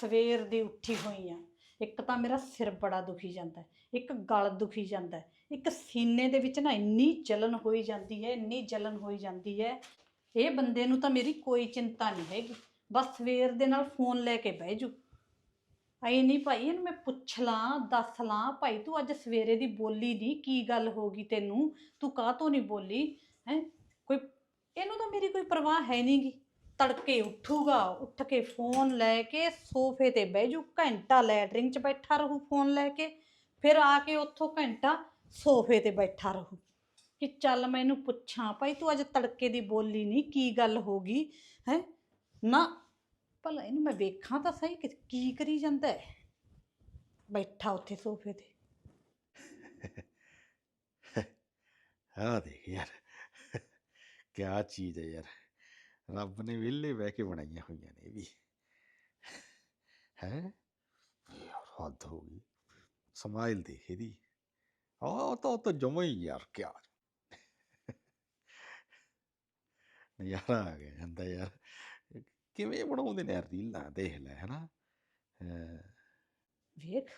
ਸਵੇਰ ਦੀ ਉੱਠੀ ਹੋਈ ਆ। ਇੱਕ ਤਾਂ ਮੇਰਾ ਸਿਰ ਬੜਾ ਦੁਖੀ ਜਾਂਦਾ ਇੱਕ ਗਲ ਦੁਖੀ ਜਾਂਦਾ ਇੱਕ ਸੀਨੇ ਦੇ ਵਿੱਚ ਨਾ ਇੰਨੀ ਜਲਨ ਹੋਈ ਜਾਂਦੀ ਹੈ, ਇੰਨੀ ਜਲਨ ਹੋਈ ਜਾਂਦੀ ਹੈ। ਇਹ ਬੰਦੇ ਨੂੰ ਤਾਂ ਮੇਰੀ ਕੋਈ ਚਿੰਤਾ ਨਹੀਂ ਹੈਗੀ। ਬਸ ਸਵੇਰ ਦੇ ਨਾਲ ਫੋਨ ਲੈ ਕੇ ਬਹਿ ਜੂ ਐ ਨਹੀਂ ਭਾਈ, ਇਹਨੂੰ ਮੈਂ ਪੁੱਛ ਲਾਂ, ਦੱਸ ਲਾਂ, ਭਾਈ ਤੂੰ ਅੱਜ ਸਵੇਰੇ ਦੀ ਬੋਲੀ ਨਹੀਂ ਕੀ ਗੱਲ ਹੋ ਗਈ ਤੈਨੂੰ? ਤੂੰ ਕਾਹ ਤੋਂ ਨਹੀਂ ਬੋਲੀ? ਹੈ? ਕੋਈ, ਇਹਨੂੰ ਤਾਂ ਮੇਰੀ ਕੋਈ ਪਰਵਾਹ ਹੈ ਨਹੀਂਗੀ ਤੜਕੇ ਉੱਠੂਗਾ, ਉੱਠ ਕੇ ਫੋਨ ਲੈ ਕੇ ਸੋਫੇ ਤੇ ਬਹਿ ਜੂ, ਘੰਟਾ ਲੈਟਰਿੰਗ 'ਚ ਬੈਠਾ ਰਹੂ ਫੋਨ ਲੈ ਕੇ, ਫਿਰ ਆ ਕੇ ਉੱਥੋਂ ਘੰਟਾ ਸੋਫੇ ਤੇ ਬੈਠਾ ਰਹੂ। ਕਿ ਚੱਲ ਮੈਂ ਇਹਨੂੰ ਪੁੱਛਾਂ, ਭਾਈ ਤੂੰ ਅੱਜ ਤੜਕੇ ਦੀ ਬੋਲੀ ਨਹੀਂ, ਕੀ ਗੱਲ ਹੋ ਗਈ? ਹੈ? ਨਾ, ਭਲਾ ਇਹਨੂੰ ਮੈਂ ਵੇਖਾਂ ਤਾਂ ਸਹੀ ਕਿ ਕੀ ਕਰੀ ਜਾਂਦਾ ਹੈ। ਬੈਠਾ ਉੱਥੇ ਸੋਫੇ ਤੇ। ਆ ਦੇਖ ਯਾਰ, ਕਿਆ ਚੀਜ਼ ਹੈ ਯਾਰ। ਰੱਬ ਨੇ ਵਿਹਲੇ ਬਹਿ ਕੇ ਬਣਾਈਆਂ ਹੋਈਆਂ ਨੇ ਇਹ ਵੀ। ਹੈ? ਯਾਰ, ਹੱਦ ਹੋ ਗਈ। ਸਮਾਈਲ ਦੇਖ ਇਹਦੀ। ਆਹ ਤਾਂ ਤਾਂ ਜਮਾ ਹੀ ਯਾਰ, ਕਿਆ ਨਜ਼ਾਰਾ ਆ ਗਿਆ ਜਾਂਦਾ ਯਾਰ। ਕਿਵੇਂ ਬਣਾਉਂਦੇ ਨੇ ਯਾਰ ਰੀਲਾਂ? ਦੇਖ ਲੈ, ਹਨਾ? ਵੇਖ,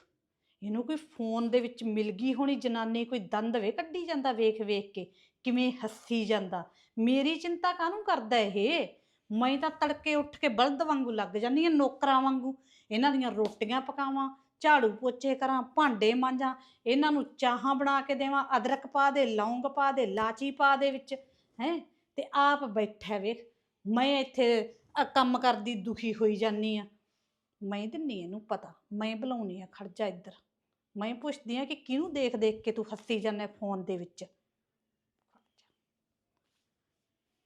ਇਹਨੂੰ ਕੋਈ ਫੋਨ ਦੇ ਵਿੱਚ ਮਿਲ ਗਈ ਹੋਣੀ ਜਨਾਨੀ, ਕੋਈ ਦੰਦ ਵੇ ਕੱਢੀ ਜਾਂਦਾ ਵੇਖ ਵੇਖ ਕੇ, ਕਿਵੇਂ ਹੱਸੀ ਜਾਂਦਾ। ਮੇਰੀ ਚਿੰਤਾ ਕਾਹਨੂੰ ਕਰਦਾ ਇਹ? ਮੈਂ ਤਾਂ ਤੜਕੇ ਉੱਠ ਕੇ ਬਲਦ ਵਾਂਗੂ ਲੱਗ ਜਾਂਦੀ ਹਾਂ ਨੌਕਰਾਂ ਵਾਂਗੂ। ਇਹਨਾਂ ਦੀਆਂ ਰੋਟੀਆਂ ਪਕਾਵਾਂ, ਝਾੜੂ ਪੋਚੇ ਕਰਾਂ, ਭਾਂਡੇ ਮਾਂਜਾਂ, ਇਹਨਾਂ ਨੂੰ ਚਾਹਾਂ ਬਣਾ ਕੇ ਦੇਵਾਂ, ਅਦਰਕ ਪਾ ਦੇ, ਲੌਂਗ ਪਾ ਦੇ, ਲਾਚੀ ਪਾ ਦੇ ਵਿੱਚ, ਹੈ? ਤੇ ਆਪ ਬੈਠਾ ਵੇਖ, ਮੈਂ ਇੱਥੇ ਕੰਮ ਕਰਦੀ ਦੁਖੀ ਹੋਈ ਜਾਨੀ ਆ ਮੈਂ ਦਿੰਨੀ ਇਹਨੂੰ ਪਤਾ, ਮੈਂ ਬੁਲਾਉਣੀ ਆ ਖੜ ਜਾ ਇੱਧਰ। ਮੈਂ ਪੁੱਛਦੀ ਆ ਕਿ ਕਿਹਨੂੰ ਦੇਖ ਦੇਖ ਕੇ ਤੂੰ ਹੱਸੀ ਜਾਂਦਾ ਫੋਨ ਦੇ ਵਿੱਚ?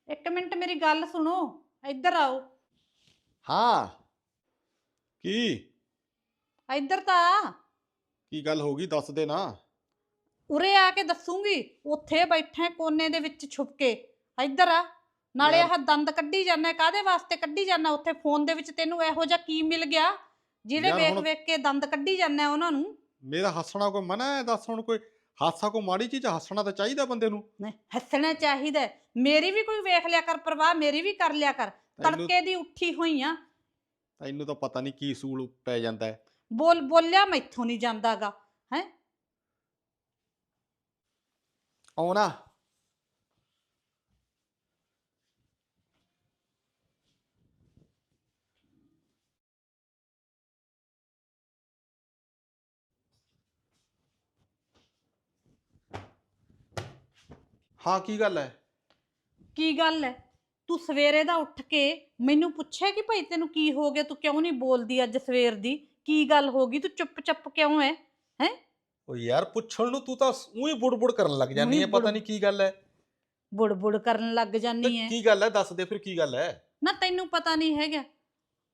ਇੱਕ ਮਿੰਟ ਮੇਰੀ ਗੱਲ ਸੁਣੋ ਇੱਧਰ ਆਓ। ਹਾਂ। ਕੀ? ਇੱਧਰ ਤਾਂ ਆ। ਕੀ ਗੱਲ ਹੋ ਗਈ? ਦੱਸ ਦੇ ਨਾ ਉਰੇ ਆ ਕੇ ਦੱਸੂਗੀ ਉੱਥੇ ਬੈਠੇ ਕੋਨੇ ਦੇ ਵਿੱਚ ਛੁਪ ਕੇ ਇੱਧਰ ਆ। ਨਾਲੇ ਯਾਰ- ਆਹ ਦੰਦ ਕੱਢੀ ਜਾਂਦਾ ਕਾਦੇ ਵਾਸਤੇ ਕੱਢੀ ਜਾਂਦਾ ਉੱਥੇ ਫੋਨ ਦੇ ਵਿੱਚ ਤੈਨੂੰ ਇਹੋ ਜਿਹਾ ਕੀ ਮਿਲ ਗਿਆ? ਜਿਹੜੇ ਯਾਰ ਵੇਖ ਹੁਣ- ਵੇਖ ਕੇ ਦੰਦ ਕੱਢੀ ਜਾਂਦਾ ਉਹਨਾਂ ਨੂੰ? ਮੇਰਾ ਹੱਸਣਾ ਕੋਈ ਮਨਾ ਹੈ? ਦੱਸ ਹੁਣ ਕੋਈ ਹਾਸਾ ਕੋ ਮਾੜੀ ਚੀਜ਼ ਹੱਸਣਾ ਤਾਂ ਚਾਹੀਦਾ ਬੰਦੇ ਨੂੰ। ਨਹੀਂ, ਹੱਸਣਾ ਚਾਹੀਦਾ ਹੈ। ਮੇਰੀ ਵੀ ਕੋਈ ਵੇਖ ਲਿਆ ਕਰ ਪਰਵਾਹ ਮੇਰੀ ਵੀ ਕਰ ਲਿਆ ਕਰ ਤੈਨੂੰ ਤੜਕੇ ਦੀ ਉੱਠੀ ਹੋਈ ਆ। ਤੈਨੂੰ ਤਾਂ ਪਤਾ ਨਹੀਂ ਕੀ ਸੂਲ ਪੈ ਜਾਂਦਾ ਹੈ। ਬੋਲ ਬੋਲਿਆ ਮੈਥੋਂ ਨਹੀਂ ਜਾਂਦਾਗਾ ਆਉਣਾ। ਹਾਂ ਕੀ ਗੱਲ ਹੈ? ਕੀ ਗੱਲ ਹੈ ਤੂੰ ਸਵੇਰੇ ਦਾ ਉੱਠ ਕੇ ਮੈਨੂੰ ਪੁੱਛਿਆ ਕਿ ਭਾਈ ਤੈਨੂੰ ਕੀ ਹੋ ਗਿਆ? ਤੂੰ ਕਿਉਂ ਨਹੀਂ ਬੋਲਦੀ ਅੱਜ ਸਵੇਰ ਦੀ? ਕੀ ਗੱਲ ਹੋ ਗਈ? ਤੂੰ ਚੁੱਪ ਚੱਪ ਕਿਉਂ ਹੈ? ਉਹ ਯਾਰ ਪੁੱਛਣ ਨੂੰ ਤੂੰ ਤਾਂ ਉਹੀ ਬੁੜਬੁੜ ਕਰਨ ਲੱਗ ਜਾਂਦੀ ਹੈ ਪਤਾ ਨਹੀਂ ਕੀ ਗੱਲ ਹੈ ਬੁੜਬੁੜ ਕਰਨ ਲੱਗ ਜਾਨੀ ਹੈ ਕੀ ਗੱਲ ਹੈ ਦੱਸ ਦੇ ਫਿਰ ਕੀ ਗੱਲ ਹੈ ਨਾ ਤੈਨੂੰ ਪਤਾ ਨਹੀਂ ਹੈਗਾ।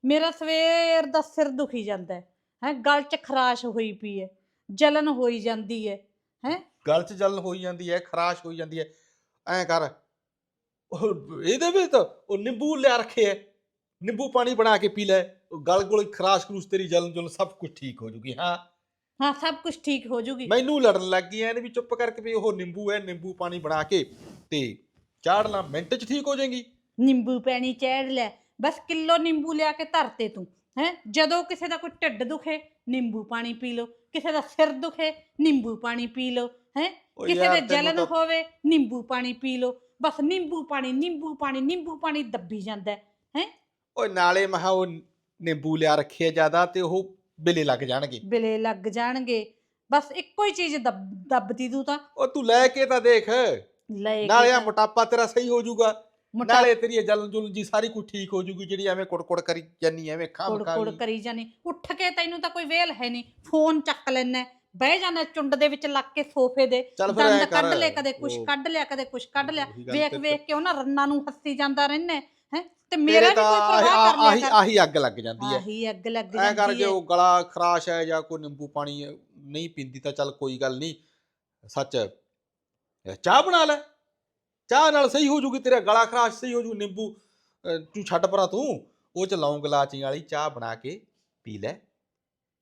ਮੇਰਾ ਸਵੇਰ ਦਾ ਸਿਰ ਦੁਖੀ ਜਾਂਦਾ ਹੈ ਹੈ? ਗਲ 'ਚ ਖਰਾਸ਼ ਹੋਈ ਪਈ ਹੈ ਜਲਨ ਹੋਈ ਜਾਂਦੀ ਹੈ? ਗਲ 'ਚ ਜਲਨ ਹੋਈ ਜਾਂਦੀ ਹੈ ਖਰਾਸ਼ ਹੋਈ ਜਾਂਦੀ ਹੈ ਐਂ ਕਰ ਉਹ ਇਹਦੇ ਵਿੱਚ ਤਾਂ ਉਹ ਨਿੰਬੂ ਲਿਆ ਰੱਖੇ ਐ। ਨਿੰਬੂ ਪਾਣੀ ਬਣਾ ਕੇ ਪੀ ਲੈ ਗਲ ਗੋਲ ਖਰਾਸ਼ ਖਰੂਸ਼ ਤੇਰੀ ਜਲਨ ਜੁਲਨ ਸਭ ਕੁਝ ਠੀਕ ਹੋ ਜੂਗੀ ਹਾਂ। ਹਾਂ ਸਭ ਕੁਝ ਠੀਕ ਹੋ ਜੂਗੀ। ਮੈਨੂੰ ਲੜਨ ਲੱਗ ਗਈ ਐ ਵੀ ਚੁੱਪ ਕਰਕੇ ਵੀ ਉਹ ਨਿੰਬੂ ਹੈ ਨਿੰਬੂ ਪਾਣੀ ਬਣਾ ਕੇ ਤੇ ਚਾੜ ਲਾ ਮਿੰਟ 'ਚ ਠੀਕ ਹੋ ਜਾਏਗੀ। ਨਿੰਬੂ ਪੈਣੀ ਚੈੜ ਲੈ ਬਸ ਕਿਲੋ ਨਿੰਬੂ ਲਿਆ ਕੇ ਧਰਤੇ ਤੂੰ ਹੈ। ਜਦੋਂ ਕਿਸੇ ਦਾ ਕੋਈ ਢਿੱਡ ਦੁਖੇ ਨਿੰਬੂ ਪਾਣੀ ਪੀ ਲਓ। ਕਿਸੇ ਦਾ ਸਿਰ ਦੁਖੇ ਨਿੰਬੂ ਪਾਣੀ ਪੀ ਲਓ ਹੈ। ਕਿਸੇ ਦੇ ਜਲਨ ਹੋਵੇ ਨਿੰਬੂ ਪਾਣੀ ਪੀ ਲਓ। ਬਸ ਨਿੰਬੂ ਪਾਣੀ ਨਿੰਬੂ ਪਾਣੀ ਨਿੰਬੂ ਪਾਣੀ ਦੱਬੀ ਜਾਂਦਾ ਹੈ ਓਏ ਨਾਲੇ ਮਹਾ ਉਹ ਨਿੰਬੂ ਲਿਆ ਰੱਖੇ ਆ ਜ਼ਿਆਦਾ ਤੇ ਉਹ ਬਿਲੇ ਲੱਗ ਜਾਣਗੇ। ਬਿਲੇ ਲੱਗ ਜਾਣਗੇ। ਬਸ ਇੱਕੋ ਹੀ ਚੀਜ਼ ਦੱਬ- ਦੱਬਦੀ ਤੂੰ ਤਾਂ। ਉਹ ਤੂੰ ਲੈ ਕੇ ਤਾਂ ਦੇਖ। ਲੈ ਨਾਲੇ ਆ ਮੋਟਾਪਾ ਤੇਰਾ ਸਹੀ ਹੋ ਜਾਊਗਾ। ਮੋਟਾ ਨਾਲੇ ਤੇਰੀ ਇਹ ਜਲਨ ਜੁਲਨ ਜੀ ਸਾਰੀ ਕੁਝ ਠੀਕ ਹੋ ਜੂਗੀ ਜਿਹੜੀ ਐਵੇਂ ਕੁੜ ਕੁੜ ਕਰੀ ਜਾਨੀ ਐਵੇਂ ਖਾਮ ਕੁੜ ਕੁੜ ਕਰੀ ਜਾਨੀ। ਉੱਠ ਕੇ ਤੈਨੂੰ ਤਾਂ ਕੋਈ ਵੇਲ ਹੈ ਨਹੀਂ। ਫੋਨ ਚੱਕ ਲੈਣਾ ਬਹਿ ਜਾਣਾ ਚੁੰਡ ਦੇ ਵਿੱਚ ਲੱਗ ਕੇ ਸੋਫੇ ਦੇ ਚੱਲ ਫਿਰ ਐਂ ਦੰਦ ਕਰ। ਕੱਢ ਲੈ ਕਦੇ ਕੁਛ ਉਹ- ਕੱਢ ਲਿਆ ਕਦੇ ਕੁਛ ਕੱਢ ਲਿਆ। ਉਹੀ ਗੱਲ ਵੇਖ ਤੇ- ਵੇਖ ਕੇ ਉਹਨਾਂ ਰੰਨਾਂ ਨੂੰ ਹੱਸੀ ਜਾਂਦਾ ਰਹਿੰਦਾ ਹੈ ਤੇ ਮੇਰਾ ਵੀ ਕੋਈ ਪਰਵਾਹ ਕਰ ਆਹੀ ਲਿਆ ਕਰ। ਆਹੀ ਅੱਗ ਲੱਗ ਜਾਂਦੀ ਹੈ। ਆਹੀ ਅੱਗ ਲੱਗ ਐ ਕਰ ਜਾਂਦੀ ਜੇ ਹੈ। ਉਹ ਗਲਾ ਖਰਾਸ਼ ਹੈ ਜਾਂ ਕੋਈ ਨਿੰਬੂ ਪਾਣੀ ਨਹੀਂ ਪੀਂਦੀ ਤਾਂ ਚੱਲ ਕੋਈ ਗੱਲ ਨਹੀਂ। ਸੱਚ। ਇਹ ਚਾਹ ਬਣਾ ਲੈ। ਚਾਹ ਨਾਲ ਸਹੀ ਹੋ ਜੂਗੀ ਤੇਰਾ ਗਲਾ ਖਰਾਸ਼ ਸਹੀ ਹੋ ਜੂ ਨਿੰਬੂ ਅਹ, ਤੂੰ ਛੱਡ ਪਰਾਂ ਤੂੰ। ਉਹ ਚ ਲੌਂਗ ਲਾਚੀ ਵਾਲੀ ਚਾਹ ਬਣਾ ਕੇ ਪੀ ਲੈ।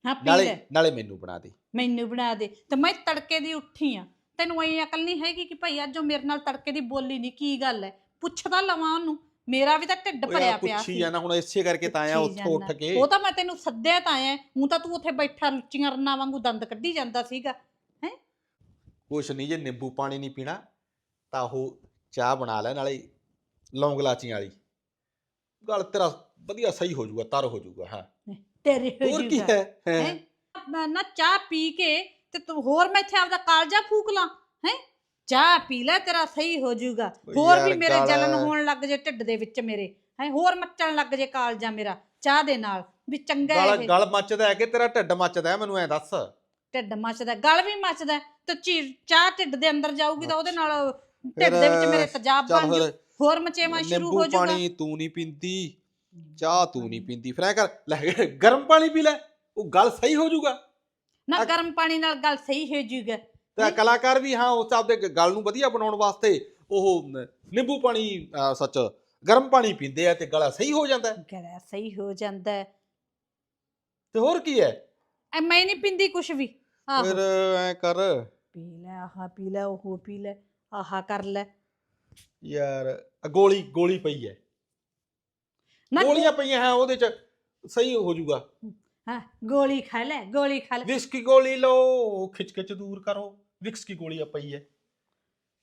ਹਾਂ ਪੀ ਨਾਲੇ ਲੈ। ਨਾਲੇ ਮੈਨੂੰ ਬਣਾ ਦੇ। ਮੈਨੂੰ ਬਣਾ ਦੇ। ਤੇ ਮੈਂ ਤੜਕੇ ਦੀ ਉੱਠੀ ਆ। ਤੈਨੂੰ ਐ ਅਕਲ ਨਹੀਂ ਹੈਗੀ ਕਿ ਭਾਈ ਅੱਜ ਉਹ ਮੇਰੇ ਨਾਲ ਤੜਕੇ ਦੀ ਬੋਲੀ ਨਹੀਂ ਕੀ ਗੱਲ ਹੈ ਪੁੱਛਦਾ ਲਵਾਂ ਉਹਨੂੰ। ਮੇਰਾ ਵੀ ਤਾਂ ਢਿੱਡ ਭਰਿਆ ਪਿਆ ਪੁੱਛੀ ਸੀ। ਜਾਣਾ ਹੁਣ ਇਸੇ ਕਰਕੇ ਤਾਂ ਆਇਆ ਪੁੱਛੀ ਉੱਥੋਂ ਉੱਠ। ਕੇ। ਉਹ ਤਾਂ ਮੈਂ ਤੈਨੂੰ ਸੱਦਿਆ ਤਾਂ ਆਇਆ ਹੂੰ ਤਾਂ ਤੂੰ ਉੱਥੇ ਬੈਠਾ ਲੁੱਚੀਆਂ ਰੰਨਾਂ ਵਾਂਗੂ ਦੰਦ ਕੱਢੀ ਜਾਂਦਾ ਸੀਗਾ। ਕੁਛ ਨਹੀਂ ਜੇ ਨਿੰਬੂ ਪਾਣੀ ਨਹੀਂ ਪੀਣਾ ਤਾਂ ਉਹ ਚਾਹ ਬਣਾ ਲੈ ਨਾਲੇ ਲੌਂਗ ਲਾਚੀਆਂ ਵਾਲੀ। ਗੱਲ ਤੇਰਾ ਵਧੀਆ ਸਹੀ ਹੋ ਜਾਊਗਾ ਤਰ ਹੋ ਜਾਊਗਾ ਹਾਂ। ਤੇਰੇ ਹੋ ਹੋਰ ਕੀ। ਹੈ? ਮੈਂ ਨਾ ਚਾਹ ਪੀ ਕੇ ਤੇ ਤੂੰ ਹੋਰ ਮੈਂ ਇੱਥੇ ਆਪਦਾ ਕਾਲਜਾ ਫੂਕ ਲਾਂ। ਹੈ? ਚਾਹ ਪੀ ਲੈ ਤੇਰਾ ਸਹੀ ਹੋ ਜਾਊਗਾ। ਓ ਹੋਰ ਵੀ ਯਾਰ ਮੇਰੇ ਗਾਲਾਂ- ਜਲਨ ਹੋਣ ਲੱਗ ਜੇ ਢਿੱਡ ਦੇ ਵਿੱਚ ਮੇਰੇ। ਹੈ? ਹੋਰ ਮੱਚਣ ਲੱਗ ਜੇ ਕਾਲਜਾ ਮੇਰਾ ਚਾਹ ਦੇ ਨਾਲ। ਵੀ ਚੰਗਾ ਗਲ ਇਹ। ਗਲ ਮੱਚਦਾ ਹੈ ਕਿ ਤੇਰਾ ਢਿੱਡ ਮੱਚਦਾ ਹੈ? ਮੈਨੂੰ ਐ ਦੱਸ। ਢਿੱਡ ਮੱਚਦਾ ਗਲ ਵੀ ਮੱਚਦਾ ਤੇ ਚੀ- ਚਾਹ ਢਿੱਡ ਦੇ ਅੰਦਰ ਜਾਊਗੀ ਤਾਂ ਉਹਦੇ ਨਾਲ ਢਿੱਡ ਦੇ ਵਿੱਚ ਮੇਰੇ ਤੇਜ਼ਾਬ ਚੱਲ ਬਣ ਜੂ। ਫਿਰ ਹੋਰ ਮਚੇਵਾ ਸ਼ੁਰੂ ਨਿੰਬੂ ਹੋ ਜਾਊਗਾ। ਪਾਣੀ ਤੂੰ ਨਹੀਂ ਪੀਂਦੀ। ਚਾਹ ਤੂੰ ਨਹੀਂ ਪੀਂਦੀ ਫਿਰ ਐ ਕਰ ਲੈ ਗਰਮ ਪਾਣੀ ਪੀ ਲੈ ਉਹ ਗੱਲ ਸਹੀ ਹੋ ਜਾਊਗਾ। ਨਾ ਗਰਮ ਪਾਣੀ ਨਾਲ ਗੱਲ ਸਹੀ ਹੋ ਜਾਊਗਾ। ਤੇ। ਕਲਾਕਾਰ ਵੀ ਹਾਂ ਉਸ ਆਪਦੇ ਗੱਲ ਨੂੰ ਵਧੀਆ ਬਣਾਉਣ ਵਾਸਤੇ ਉਹ ਨਿੰਬੂ ਪਾਣੀ ਸੱਚ ਗਰਮ ਪਾਣੀ ਪੀਂਦੇ ਆ ਤੇ ਗਲਾ ਸਹੀ ਹੋ ਜਾਂਦਾ। ਹੈ। ਗਲਾ ਸਹੀ ਹੋ ਜਾਂਦਾ। ਹੈ ਤੇ ਹੋਰ ਕੀ ਹੈ ਐ ਮੈਂ ਨਹੀਂ ਪਿੰਦੀ ਕੁਛ ਵੀ। ਆਹੋ। ਫਿਰ ਐ ਕਰ। ਪੀ ਲੈ ਆਹ ਪੀ ਲੈ ਉਹ ਪੀ ਲੈ ਆਹ ਕਰ ਲੈ। ਯਾਰ ਗੋਲੀ ਗੋਲੀ ਪਈ ਹੈ ਨਾ ਗੋਲੀਆਂ ਪਈਆਂ ਹੈ ਉਹਦੇ ਚ ਸਹੀ ਹੋ ਜਾਊਗਾ। ਹਾਂ ਗੋਲੀ ਖਾ ਲੈ ਗੋਲੀ ਖਾ ਲੈ। ਵਿਕਸ ਕੀ ਗੋਲੀ ਲਓ ਖਿੱਚ ਖਿੱਚ ਦੂਰ ਕਰੋ ਵਿਕਸ ਕੀ ਗੋਲੀ ਆ ਪਈ ਹੈ।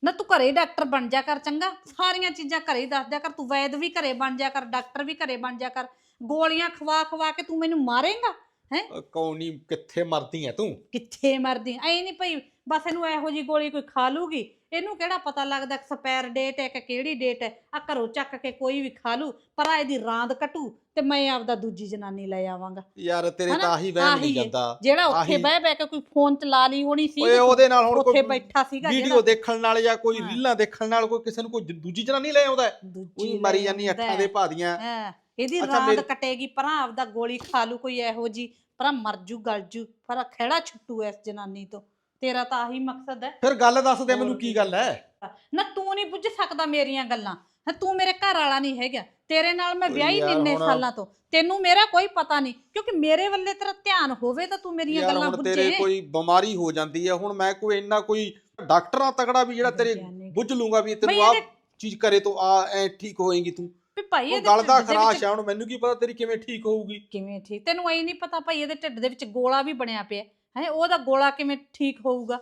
ਨਾ ਤੂੰ ਘਰੇ ਡਾਕਟਰ ਬਣ ਜਾ ਕਰ ਚੰਗਾ ਸਾਰੀਆਂ ਚੀਜ਼ਾਂ ਘਰੇ ਹੀ ਦੱਸ ਦਿਆ ਕਰ ਤੂੰ ਵੈਦ ਵੀ ਘਰੇ ਬਣ ਜਾ ਕਰ ਡਾਕਟਰ ਵੀ ਘਰੇ ਬਣ ਜਾ ਕਰ ਗੋਲੀਆਂ ਖਵਾ ਖਵਾ ਕੇ ਤੂੰ ਮੈਨੂੰ ਮਾਰੇਂਗਾ ਅ, ਕੌਣੀ ਕਿੱਥੇ ਮਰਦੀ ਹੈ ਤੂੰ? ਕਿੱਥੇ ਮਰਦੀ ਐ ਨਹੀਂ ਭਈ ਬਸ ਇਹਨੂੰ ਇਹੋ ਜੀ ਗੋਲੀ ਕੋਈ ਖਾ ਲੂਗੀ ਇਹਨੂੰ ਕਿਹੜਾ ਪਤਾ ਲੱਗਦਾ ਐਕਸਪਾਇਰ ਡੇਟ ਹੈ ਕਿ ਕਿਹੜੀ ਡੇਟ ਹੈ ਆ ਘਰੋਂ ਚੱਕ ਕੇ ਕੋਈ ਵੀ ਖਾ ਲੂ ਪਰ ਆ ਇਹਦੀ ਰਾਂਦ ਕਟੂ ਤੇ ਮੈਂ ਆਪਦਾ ਦੂਜੀ ਜਨਾਨੀ ਲੈ ਆਵਾਂਗਾ ਯਾਰ ਤੇਰੇ ਹਨਾ? ਤਾਂ ਆਹੀ ਵਹਿਮ ਆਹੀ ਨਹੀਂ ਹੈ। ਜਾਂਦਾ ਜਿਹੜਾ ਉੱਥੇ ਆਹੀ- ਬਹਿ ਬਹਿ ਕੇ ਕੋਈ ਫੋਨ ਚਲਾ ਲਈ ਹੋਣੀ ਸੀ ਓਏ ਉਹਦੇ ਨਾਲ ਹੁਣ ਉੱਥੇ ਕੋਈ ਬੈਠਾ ਸੀਗਾ ਵੀਡੀਓ ਦੇਖਣ ਨਾਲ ਜਾਂ ਕੋਈ ਹਾਂ। ਰੀਲਾਂ ਦੇਖਣ ਨਾਲ ਕੋਈ ਕਿਸੇ ਨੂੰ ਕੋਈ ਦੂਜੀ ਜਨਾਨੀ ਲੈ ਆਉਂਦਾ ਹੈ? ਦੂਜੀ ਉਹੀ ਮਰੀ ਲੈ ਜਾਨੀ ਆਉਂਦਾ ਅੱਠਾਂ ਦੇ ਭਾਦੀਆਂ ਹਾਂ ਇਹਦੀ ਅੱਛਾ, ਰਾਂਦ ਮੇਰੀ- ਕਟੇਗੀ ਪਰਾਂ ਆਪਦਾ ਗੋਲੀ ਖਾ ਲੂ ਕੋਈ ਇਹੋ ਜੀ ਪਰਾਂ ਮਰ ਜੂ ਗਲ ਜੂ ਪਰ ਖੇੜਾ ਛੁੱਟੂ ਇਸ ਜਨਾਨੀ ਤੋਂ ਤੇਰਾ ਤਾਂ ਆਹੀ ਮਕਸਦ ਹੈ। ਫਿਰ ਗੱਲ ਦੱਸ ਦੇ ਮੈਨੂੰ ਕੀ। ਗੱਲ ਹੈ? ਨਾ ਤੂੰ ਨਹੀਂ ਬੁੱਝ ਸਕਦਾ ਮੇਰੀਆਂ ਗੱਲਾਂ। ਹੈਂ, ਤੂੰ ਮੇਰੇ ਘਰ ਵਾਲਾ ਨਹੀਂ ਹੈਗਾ। ਤੇਰੇ ਨਾਲ ਮੈਂ ਵਿਆਹੀ ਯਾਰ ਨਿੰਨੇ ਹੁਣ- ਸਾਲਾਂ ਤੋਂ? ਤੈਨੂੰ ਮੇਰਾ ਕੋਈ ਪਤਾ ਨਹੀਂ। ਕਿਉਂਕਿ ਮੇਰੇ ਵੱਲੇ ਤੇਰਾ ਧਿਆਨ ਹੋਵੇ ਤਾਂ ਤੂੰ ਮੇਰੀਆਂ ਯਾਰ ਗੱਲਾਂ ਹੁਣ ਤੇਰੇ ਕੋਈ ਬਿਮਾਰੀ ਹੋ ਜਾਂਦੀ ਹੈ। ਹੁਣ ਮੈਂ ਕੋਈ ਇੰਨਾ ਕੋਈ ਡਾਕਟਰਾਂ ਤਕੜਾ ਵੀ ਜਿਹੜਾ ਤੇਰੇ ਵਿਗਿਆਨਿਕ। ਬੁੱਝ ਲੂੰਗਾ ਵੀ ਤੈਨੂੰ ਬਈ ਆਹ ਇਹਦੇ- ਚੀਜ਼ ਕਰੇ ਤਾਂ ਆ ਐ ਠੀਕ ਹੋਏਗੀ ਤੂੰ। ਵੀ ਭਾਈ ਉਹ ਇਹਦੇ ਗੱਲ ਦਾ ਢਿੱਡ ਦੇ ਵਿੱਚ ਖਰਾਸ਼ ਹੈ। ਹੁਣ ਮੈਨੂੰ ਕੀ ਪਤਾ ਤੇਰੀ ਕਿਵੇਂ ਠੀਕ ਹੋਊਗੀ। ਕਿਵੇਂ ਠੀਕ? ਤੈਨੂੰ ਐ ਨਹੀਂ ਪਤਾ ਭਾਈ ਇਹਦੇ ਢਿੱਡ ਦੇ ਵਿੱਚ ਗੋਲਾ ਵੀ ਬਣਿਆ ਪਿਆ। ਹੈ ਉਹਦਾ ਗੋਲਾ ਕਿਵੇਂ ਠੀਕ ਹੋਊਗਾ?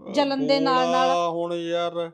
ਜਲਨ ਦੇ ਨਾਲ- ਨਾਲ- ਹੁਣ ਯਾਰ।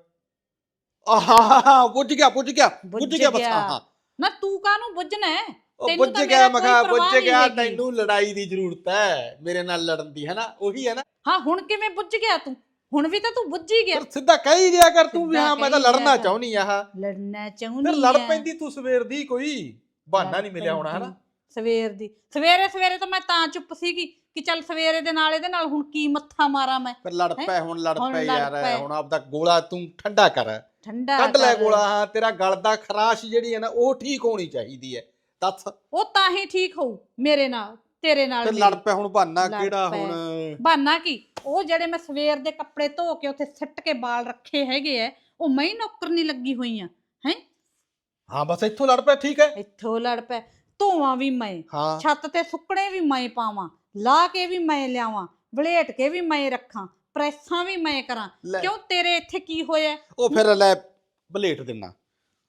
ਆਹਾ ਬੁੱਝ ਗਿਆ ਬੁੱਝ ਗਿਆ ਬੁੱਝ ਬੁੱਝ ਗਿਆ ਬਸ ਗਿਆ। ਹਾਂ ਹਾਂ ਨਾ ਤੂੰ ਕਾਹਨੂੰ ਬੁੱਝਣਾ ਹੈ? ਉਹ ਤੈਨੂੰ ਬੁੱਝ ਤਾਂ ਗਿਆ ਮੇਰਾ ਮੈਂ ਕੋਈ ਕਿਹਾ ਪਰਵਾਹ ਬੁੱਝ ਨਹੀਂ ਗਿਆ ਹੈਗੀ। ਤੈਨੂੰ ਲੜਾਈ ਦੀ ਜ਼ਰੂਰਤ ਹੈ ਮੇਰੇ ਨਾਲ ਲੜਨ ਦੀ ਹੈ ਨਾ ਉਹੀ ਹੈ ਨਾ? ਹਾਂ ਹੁਣ ਕਿਵੇਂ ਬੁੱਝ ਗਿਆ ਤੂੰ? ਹੁਣ ਵੀ ਤਾਂ ਤੂੰ ਬੁੱਝ ਹੀ ਗਿਆ। ਫਿਰ ਸਿੱਧਾ ਕਹਿ ਹੀ ਦਿਆ ਕਰ ਤੂੰ ਵੀ ਸਿੱਧਾ ਹਾਂ ਮੈਂ ਤਾਂ ਕਹਿ ਹੀ ਲੜਨਾ ਕਰ। ਚਾਹੁੰਨੀ ਆ ਹਾਂ ਲੜਨਾ ਚਾਹੁੰਦੀ ਫਿਰ ਲੜ। ਪੈਂਦੀ ਤੂੰ ਸਵੇਰ ਦੀ ਕੋਈ। ਬਹਾਨਾ ਨਹੀਂ ਮਿਲਿਆ ਹੋਣਾ ਹੈ ਨਾ ਪੈਂਦੀ। ਸਵੇਰ ਦੀ ਸਵੇਰੇ ਸਵੇਰੇ ਤਾਂ ਮੈਂ ਤਾਂ ਚੁੱਪ ਸੀਗੀ ਕਿ ਚੱਲ ਸਵੇਰੇ ਦੇ ਨਾਲ ਇਹਦੇ ਨਾਲ ਹੁਣ ਕੀ ਮੱਥਾ ਮਾਰਾਂ ਮੈਂ ਫਿਰ ਲੜ? ਪੈ ਹੁਣ ਲੜ ਪੈ ਯਾਰ। ਹੁਣ ਆਪਦਾ ਗੋਲਾ ਤੂੰ ਠੰਡਾ ਕਰ ਠੰਡਾ ਕੱਢ ਲੈ। ਗੋਲਾ ਹਾਂ ਤੇਰਾ ਗਲ ਦਾ ਖਰਾਸ਼ ਜਿਹੜੀ ਹੈ ਨਾ ਉਹ ਠੀਕ ਹੋਣੀ ਚਾਹੀਦੀ ਹੈ ਦੱਸ ਉਹ ਤਾਂ ਹੀ ਠੀਕ ਹੋਊ ਮੇਰੇ ਨਾਲ ਤੇਰੇ ਨਾਲ ਮੇਰੀ। ਲੜ ਪੈ ਹੁਣ ਬਹਾਨਾ ਕਿਹੜਾ। ਹੁਣ ਬਹਾਨਾ ਕੀ ਉਹ ਜਿਹੜੇ ਮੈਂ ਸਵੇਰ ਦੇ ਕੱਪੜੇ ਧੋ ਕੇ ਉੱਥੇ ਸਿੱਟ ਕੇ ਬਾਲ ਰੱਖੇ ਹੈਗੇ ਐ ਉਹ ਮੈਂ ਹੀ ਨੌਕਰਨੀ ਲੱਗੀ ਹੋਈ ਆ ਹੈ ਹਾਂ ਬਸ ਇੱਥੋਂ ਲੜ ਪੈ ਠੀਕ ਹੈ ਇੱਥੋਂ ਲੜ ਪੈ ਧੋਵਾਂ ਵੀ ਮੈਂ ਹਾਂ। ਛੱਤ ਤੇ ਸੁੱਕਣੇ ਵੀ ਮੈਂ ਪਾਵਾਂ ਲਾ ਕੇ ਵੀ ਮੈਂ ਲਿਆਵਾਂ ਵਲੇਟ ਕੇ ਵੀ ਮੈਂ ਰੱਖਾਂ ਪ੍ਰੈਸਾਂ ਵੀ ਮੈਂ ਕਰਾਂ। ਲੈ, ਕਿਉਂ ਤੇਰੇ ਇੱਥੇ ਕੀ ਹੋਇਆ? ਉਹ ਫਿਰ ਲੈ ਬਲੇਟ ਦਿਨਾ।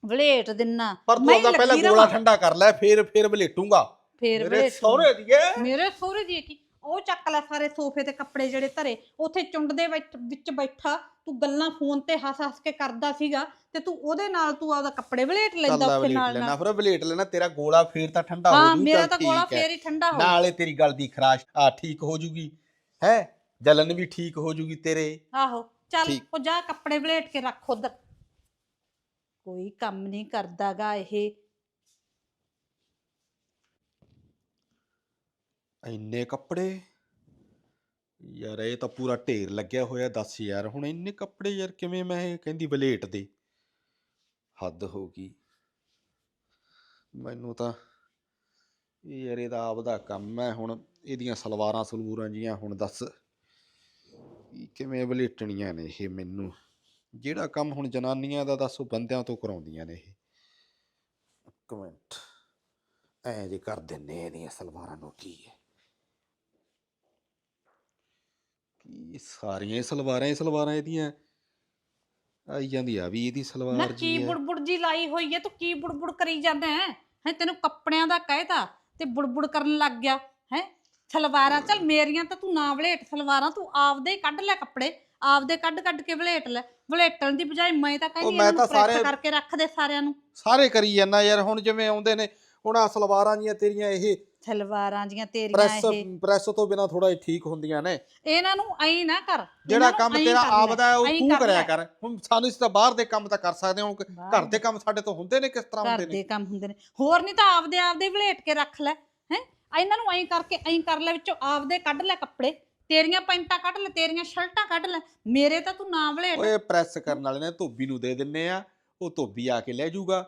ਵਲੇਟ ਦਿਨਾ। ਪਰ ਤੂੰ ਆਪਦਾ ਪਹਿਲਾਂ ਗੋਲਾ। ਠੰਡਾ ਕਰ ਲੈ ਫਿਰ ਫਿਰ ਬਲੇਟੂੰਗਾ ਫੇਰ ਮੇਰੇ ਵਲੇਟ ਸਹੁਰੇ ਦੀ ਹੈ ਮੇਰੇ ਸਹੁਰੇ ਦੀ ਕੀ? ਉਹ ਚੱਕ ਲੈ ਸਾਰੇ ਸੋਫੇ ਤੇ ਕੱਪੜੇ ਜਿਹੜੇ ਧਰੇ ਉੱਥੇ ਚੁੰਡ ਦੇ ਵਿੱਚ ਵਿੱਚ ਬੈਠਾ ਤੂੰ ਗੱਲਾਂ ਫੋਨ ਤੇ ਹੱਸ ਹੱਸ ਕੇ ਕਰਦਾ ਸੀਗਾ ਤੇ ਤੂੰ ਉਹਦੇ ਨਾਲ ਤੂੰ ਆਪਦਾ ਕੱਪੜੇ ਵਲੇਟ ਲੈਂਦਾ ਉੱਥੇ ਬਲੇਟ ਨਾਲ ਲੈਣਾ ਫਿਰ ਬਲੇਟ ਲੈਣਾ ਤੇਰਾ ਗੋਲਾ ਫੇਰ ਤਾਂ ਠੰਡਾ ਹੋ ਹਾਂ ਜੂ ਮੇਰਾ ਤਾਂ ਗੋਲਾ ਹੈ। ਫੇਰ ਹੀ ਠੰਡਾ ਹੋ ਨਾਲੇ ਤੇਰੀ ਗਲ ਦੀ ਖਰਾਸ਼ ਆ ਠੀਕ ਹੋ ਜੂਗੀ ਹੈ? ਜਲਨ ਵੀ ਠੀਕ ਹੋ ਜੂਗੀ ਤੇਰੇ। ਆਹੋ ਚੱਲ। ਉਹ ਜਾ ਕੱਪੜੇ ਵਲੇਟ ਕੇ ਰੱਖ ਉਧਰ। ਕੋਈ ਕੰਮ ਨਹੀਂ ਕਰਦਾਗਾ ਇਹ। ਇੰਨੇ ਕੱਪੜੇ? ਯਾਰ ਇਹ ਤਾਂ ਪੂਰਾ ਢੇਰ ਲੱਗਿਆ ਹੋਇਆ, ਦੱਸ ਯਾਰ, ਹੁਣ ਇੰਨੇ ਕੱਪੜੇ ਯਾਰ ਕਿਵੇਂ ਮੈਂ ਇਹ ਕਹਿੰਦੀ ਬਲੇਟ ਦੇ? ਹੱਦ ਹੋ ਗਈ। ਮੈਨੂੰ ਤਾਂ ਇਹ ਯਾਰ ਇਹਦਾ ਆਪਦਾ ਕੰਮ ਹੈ, ਹੁਣ ਇਹਦੀਆਂ ਸਲਵਾਰਾਂ ਸਲਵੂਰਾਂ ਜੀਆਂ, ਹੁਣ ਦੱਸ ਕਿਵੇਂ ਬਲੇਟਣੀਆਂ ਨੇ ਇਹ ਮੈਨੂੰ? ਜਿਹੜਾ ਕੰਮ ਹੁਣ ਜਨਾਨੀਆਂ ਦਾ ਦੱਸੋ ਬੰਦਿਆਂ ਤੋਂ ਕਰਾਉਂਦੀਆਂ ਨੇ ਇਹ। Comment minute. ਐ ਜੇ ਕਰ ਦਿੰਨੇ ਇਹਦੀਆਂ ਸਲਵਾਰਾਂ ਨੂੰ, ਕੀ ਹੈ? ਕੀ ਸਾਰੀਆਂ ਹੀ ਸਲਵਾਰਾਂ ਹੀ ਸਲਵਾਰਾਂ ਇਹਦੀਆਂ? ਆਈ ਜਾਂਦੀ ਆ ਵੀ ਇਹਦੀ ਨਾ ਸਲਵਾਰ ਕੀ ਜੀ ਹੈ। ਬੁੜਬੁੜ ਜੀ ਲਾਈ ਹੋਈ ਹੈ? ਤੂੰ ਕੀ ਬੁੜਬੁੜ ਕਰੀ ਜਾਂਦਾ ਹੈ? ਹੈ ਤੈਨੂੰ ਕੱਪੜਿਆਂ ਦਾ ਕਹਿਤਾ ਤੇ ਬੁੜਬੁੜ ਕਰਨ ਲੱਗ ਗਿਆ। ਹੈ ਸਲਵਾਰਾਂ ਚੱਲ ਮੇਰੀਆਂ ਤਾਂ ਤੂੰ ਨਾ ਵਲੇਟ ਸਲਵਾਰਾਂ ਤੂੰ ਆਪਦੇ ਹੀ ਕੱਢ ਲੈ ਕੱਪੜੇ। ਆਪਦੇ ਕੱਢ ਕੱਢ ਕੇ ਵਲੇਟ ਲੈ। ਵਲੇਟਣ ਦੀ ਬਜਾਏ ਮੈਂ ਤਾਂ ਕਹਿੰਦੀ ਮੈਂ ਇਹਨਾਂ ਤਾਂ ਸਾਰੇ- ਕਰਕੇ ਰੱਖ ਦੇ ਸਾਰਿਆਂ ਨੂੰ। ਸਾਰੇ ਕਰੀ ਜਾਂਦਾ ਯਾਰ ਹੁਣ ਜਿਵੇਂ ਆਉਂਦੇ ਨੇ ਹੁਣ ਆ ਸਲਵਾਰਾਂ ਜੀਆਂ ਤੇਰੀਆਂ ਇਹ ਸਲਵਾਰਾਂ ਜੀਆਂ ਤੇਰੀਆਂ ਪ੍ਰੈਸ ਇਹ ਪ੍ਰੈਸ ਤੋਂ ਬਿਨਾ ਥੋੜਾ ਠੀਕ ਹੁੰਦੀਆਂ ਨੇ। ਇਹਨਾਂ ਨੂੰ ਐਂ ਨਾ ਕਰ ਜਿਹੜਾ ਕੰਮ ਤੇਰਾ ਆਪਦਾ ਹੈ ਉਹ ਤੂੰ ਕਰ ਕਰਿਆ। ਕਰ। ਹੁਣ ਸਾਨੂੰ ਇਸ ਤਾਂ ਬਾਹਰ ਦੇ ਕੰਮ ਤਾਂ ਕਰ ਸਕਦੇ ਹਾਂ ਘਰ ਦੇ ਕੰਮ ਸਾਡੇ ਤੋਂ ਹੁੰਦੇ ਨੇ ਕਿਸ ਤਰ੍ਹਾਂ ਘਰ ਹੁੰਦੇ ਦੇ ਨੇ ਕੰਮ ਹੁੰਦੇ ਨੇ। ਹੋਰ ਨਹੀਂ ਤਾਂ ਆਪਦੇ ਆਪਦੇ ਵਲੇਟ ਕੇ ਰੱਖ ਲੈ ਹੈ? ਇਹਨਾਂ ਨੂੰ ਐਂ ਕਰਕੇ ਐਂ ਕਰ ਲੈ ਵਿੱਚੋਂ ਆਪਦੇ ਕੱਢ ਲੈ ਕੱਪੜੇ ਤੇਰੀਆਂ ਪੈਂਟਾਂ ਕੱਢ ਲੈ ਤੇਰੀਆਂ ਸ਼ਰਟਾਂ ਕੱਢ ਲੈ। ਮੇਰੇ ਤਾਂ ਤੂੰ ਨਾ ਵਲੇਟ। ਓਏ ਪ੍ਰੈਸ ਕਰਨ ਵਾਲੇ ਨੇ ਧੋਬੀ ਨੂੰ ਦੇ ਦਿੰਨੇ ਆ ਉਹ ਧੋਬੀ ਆ ਕੇ ਲੈ ਜਾਊਗਾ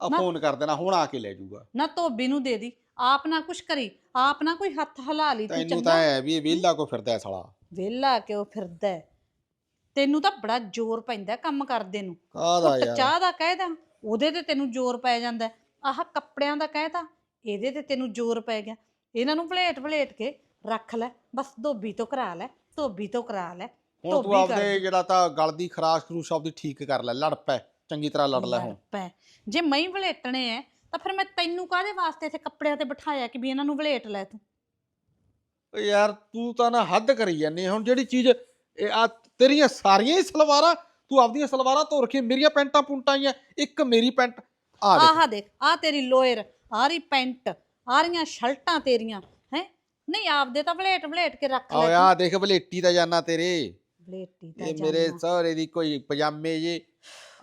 ਆ ਫੋਨ ਕਰ ਦੇਣਾ ਹੁਣ ਆ ਕੇ ਲੈ ਜਾਊਗਾ ਨਾ ਧੋਬੀ ਨੂੰ ਦੇ ਦੀ। ਆਪ ਨਾ ਕੁਛ ਕਰੀ ਆਪ ਨਾ ਕੋਈ ਹੱਥ ਹਿਲਾ ਲਈ ਤੂੰ ਤੈਨੂੰ ਤਾਂ ਚੰਗਾ ਐ ਵੀ ਇਹ ਵਿਹਲਾ ਕੋ ਫਿਰਦਾ ਹੈ ਸਾਲਾ ਵਿਹਲਾ ਕਿਉਂ ਫਿਰਦਾ ਹੈ? ਤੈਨੂੰ ਤਾਂ ਬੜਾ ਜ਼ੋਰ ਪੈਂਦਾ ਕੰਮ ਕਰਦੇ ਨੂੰ ਕਾਹਦਾ ਯਾਰ ਚਾਹ ਦਾ ਕਹਿਦਾ ਉਹਦੇ ਤੇ ਤੈਨੂੰ ਜ਼ੋਰ ਪੈ ਜਾਂਦਾ ਹੈ। ਆਹ ਕੱਪੜਿਆਂ ਦਾ ਕਹਿਦਾ ਇਹਦੇ ਤੇ ਤੈਨੂੰ ਜ਼ੋਰ ਪੈ ਗਿਆ ਇਹਨਾਂ ਨੂੰ ਭਲੇਟ ਭਲੇਟ ਕੇ ਰੱਖ ਲੈ ਬਸ ਧੋਬੀ ਤੋਂ ਕਰਾ ਲੈ ਧੋਬੀ ਤੋਂ ਕਰਾ ਲੈ ਹੁਣ ਤੂੰ ਧੋਬੀ ਕਰ ਆਪਦੇ। ਜਿਹੜਾ ਤਾਂ ਗਲ ਦੀ ਖਰਾਸ਼ ਖਰੂਸ਼ ਆਪਦੀ ਠੀਕ ਕਰ ਲੈ ਲੜ ਪੈ ਚੰਗੀ ਤਰ੍ਹਾਂ ਲੜ ਲੈ ਹੁਣ ਪੈ ਜੇ ਮੈਂ ਹੀ ਵਲੇਟਣੇ ਐ ਤਾਂ ਫਿਰ ਮੈਂ ਤੈਨੂੰ ਕਾਹਦੇ ਵਾਸਤੇ ਇੱਥੇ ਕੱਪੜਿਆਂ ਤੇ ਬਿਠਾਇਆ ਕਿ ਵੀ ਇਹਨਾਂ ਨੂੰ ਵਲੇਟ ਲੈ ਤੂੰ? ਓਏ ਯਾਰ ਤੂੰ ਤਾਂ ਨਾ ਹੱਦ ਕਰੀ ਜਾਂਦੀ ਹੈ। ਹੁਣ ਜਿਹੜੀ ਚੀਜ਼ ਇਹ ਆ ਤੇਰੀਆਂ ਸਾਰੀਆਂ ਹੀ ਸਲਵਾਰਾਂ ਤੂੰ ਆਪਦੀਆਂ ਸਲਵਾਰਾਂ ਧੋ ਰੱਖੀ ਮੇਰੀਆਂ ਪੈਂਟਾਂ ਪੁੰਟਾਂ ਇੱਕ ਮੇਰੀ ਪੈਂਟ ਆ ਦੇਖ। ਆਹ ਦੇਖ ਆ ਤੇਰੀ ਲੋਅਰ ਆ ਰਹੀ ਪੈਂਟ ਆ ਰਹੀਆਂ ਸ਼ਰਟਾਂ ਤੇਰੀਆਂ ਹੈ? ਨਹੀਂ ਆਪਦੇ ਤਾਂ ਵਲੇਟ ਵਲੇਟ ਕੇ ਰੱਖ ਓਏ ਲੈ ਆ ਦੇਖ ਬਲੇਟੀ ਦਾ ਜਾਨਾ ਤੇਰੇ। ਵਲੇਟੀ ਤਾਂ ਇਹ ਮੇਰੇ ਜਾਨਾ। ਸਹੁਰੇ ਦੀ ਕੋਈ ਪਜਾਮੇ ਜੇ।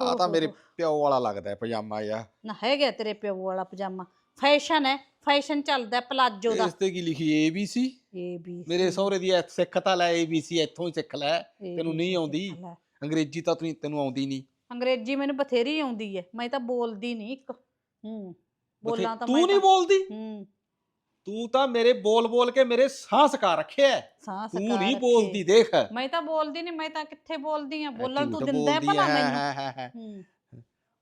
ਆ ਤਾਂ ਮੇਰੇ। ਪਿਓ ਵਾਲਾ ਲੱਗਦਾ ਹੈ ਪਜਾਮਾ ਯਾ ਨਾ ਹੈਗਾ ਤੇਰੇ ਪਿਓ ਵਾਲਾ ਪਜਾਮਾ। ਫੈਸ਼ਨ ਹੈ ਫੈਸ਼ਨ ਚੱਲਦਾ ਪਲਾਜੋ ਦਾ। ਇਸ ਤੇ ਕੀ ਲਿਖੀ ABC ਏ ਬੀ ਮੇਰੇ ਸਹੁਰੇ ਦੀ ਐ- ਸਿੱਖ ਤਾਂ ਲੈ ABC ਇੱਥੋਂ ਹੀ ਸਿੱਖ ਲੈ। ਤੈਨੂੰ ਨਹੀਂ ਆਉਂਦੀ। ਅੰਗਰੇਜ਼ੀ ਤਾਂ ਤੈਨੂੰ ਤੈਨੂੰ ਆਉਂਦੀ ਨਹੀਂ। ਅੰਗਰੇਜ਼ੀ ਮੈਨੂੰ ਬਥੇਰੀ ਆਉਂਦੀ ਹੈ ਮੈਂ ਤਾਂ ਬੋਲਦੀ ਨਹੀਂ ਇੱਕ। ਹੂੰ ਬੋਲਾਂ ਤਾਂ ਤੂੰ ਮੈਂ ਨਹੀਂ ਤਾਂ- ਬੋਲਦੀ? ਹੂੰ। ਤੂੰ ਤਾਂ ਮੇਰੇ ਬੋਲ ਬੋਲ ਕੇ ਮੇਰੇ ਸਾਹ ਸਕਾ ਰੱਖਿਆ ਹੈ। ਸਾਹ ਤੂੰ ਸਕਾ ਨਹੀਂ ਰੱਖੇ। ਬੋਲਦੀ ਦੇਖ। ਮੈਂ ਤਾਂ ਬੋਲਦੀ ਨਹੀਂ ਮੈਂ ਤਾਂ ਕਿੱਥੇ ਬੋਲਦੀ ਆ? ਬੋਲਣ ਤੂੰ ਝੂਠ ਦਿੰਦਾ ਹੈ ਬੋਲਦੀ ਭਲਾ ਹੈ, ਮੈਨੂੰ? ਹੈ, ਹੈ, ਹੈ। ਹੂੰ।